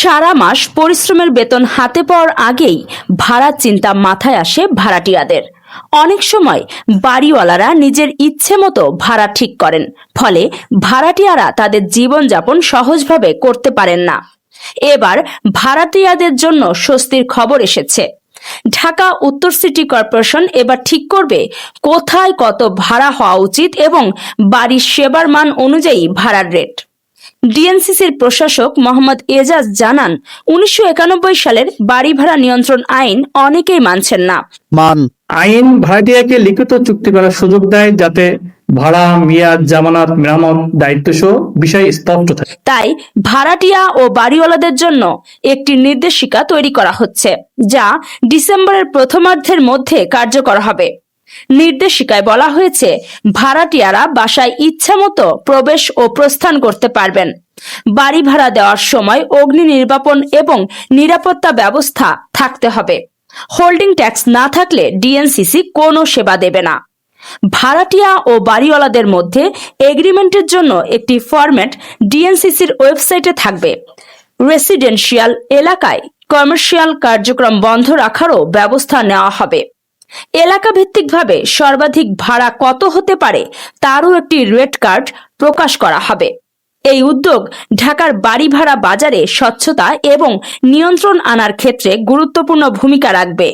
সারা মাস পরিশ্রমের বেতন হাতে পাওয়ার আগেই ভাড়ার চিন্তা মাথায় আসে ভাড়াটিয়াদের। অনেক সময় বাড়িওয়ালারা নিজের ইচ্ছে মতো ভাড়া ঠিক করেন, ফলে ভাড়াটিয়ারা তাদের জীবনযাপন সহজভাবে করতে পারেন না। এবার ভাড়াটিয়াদের জন্য স্বস্তির খবর এসেছে। ঢাকা উত্তর সিটি কর্পোরেশন এবার ঠিক করবে কোথায় কত ভাড়া হওয়া উচিত এবং বাড়ির সেবার মান অনুযায়ী ভাড়ার রেট। ডিএনসিসির প্রশাসক মোহাম্মদ এজাজ জানান উনিশশো একানব্বই সালের বাড়ি ভাড়া নিয়ন্ত্রণ আইন অনেকেই মানছেন না। মান আইন ভাড়াটিয়াকে লিখিত চুক্তি করার সুযোগ দেয় যাতে ভাড়া মেয়াদ জামানত মেরামত দায়িত্ব সহ বিষয় স্পষ্ট থাকে। তাই ভাড়াটিয়া ও বাড়িওয়ালাদের জন্য একটি নির্দেশিকা তৈরি করা হচ্ছে যা ডিসেম্বরের প্রথমার্ধের মধ্যে কার্যকর হবে। নির্দেশিকায় বলা হয়েছে, ভাড়াটিয়ারা বাসায় ইচ্ছামতো প্রবেশ ও প্রস্থান করতে পারবেন। বাড়ি ভাড়া দেওয়ার সময় অগ্নি নির্বাপন এবং নিরাপত্তা ব্যবস্থা থাকতে হবে। হোল্ডিং ট্যাক্স না থাকলে ডিএনসিসি কোনো সেবা দেবে না। ভাড়াটিয়া ও বাড়িওয়ালাদের মধ্যে এগ্রিমেন্টের জন্য একটি ফরম্যাট ডিএনসিসির ওয়েবসাইটে থাকবে। রেসিডেন্সিয়াল এলাকায় কমার্শিয়াল কার্যক্রম বন্ধ রাখারও ব্যবস্থা নেওয়া হবে। এলাকা ভিত্তিকভাবে সর্বাধিক ভাড়া কত হতে পারে তারও একটি রেড কার্ড প্রকাশ করা হবে। এই উদ্যোগ ঢাকার বাড়ি ভাড়া বাজারে স্বচ্ছতা এবং নিয়ন্ত্রণ আনার ক্ষেত্রে গুরুত্বপূর্ণ ভূমিকা রাখবে।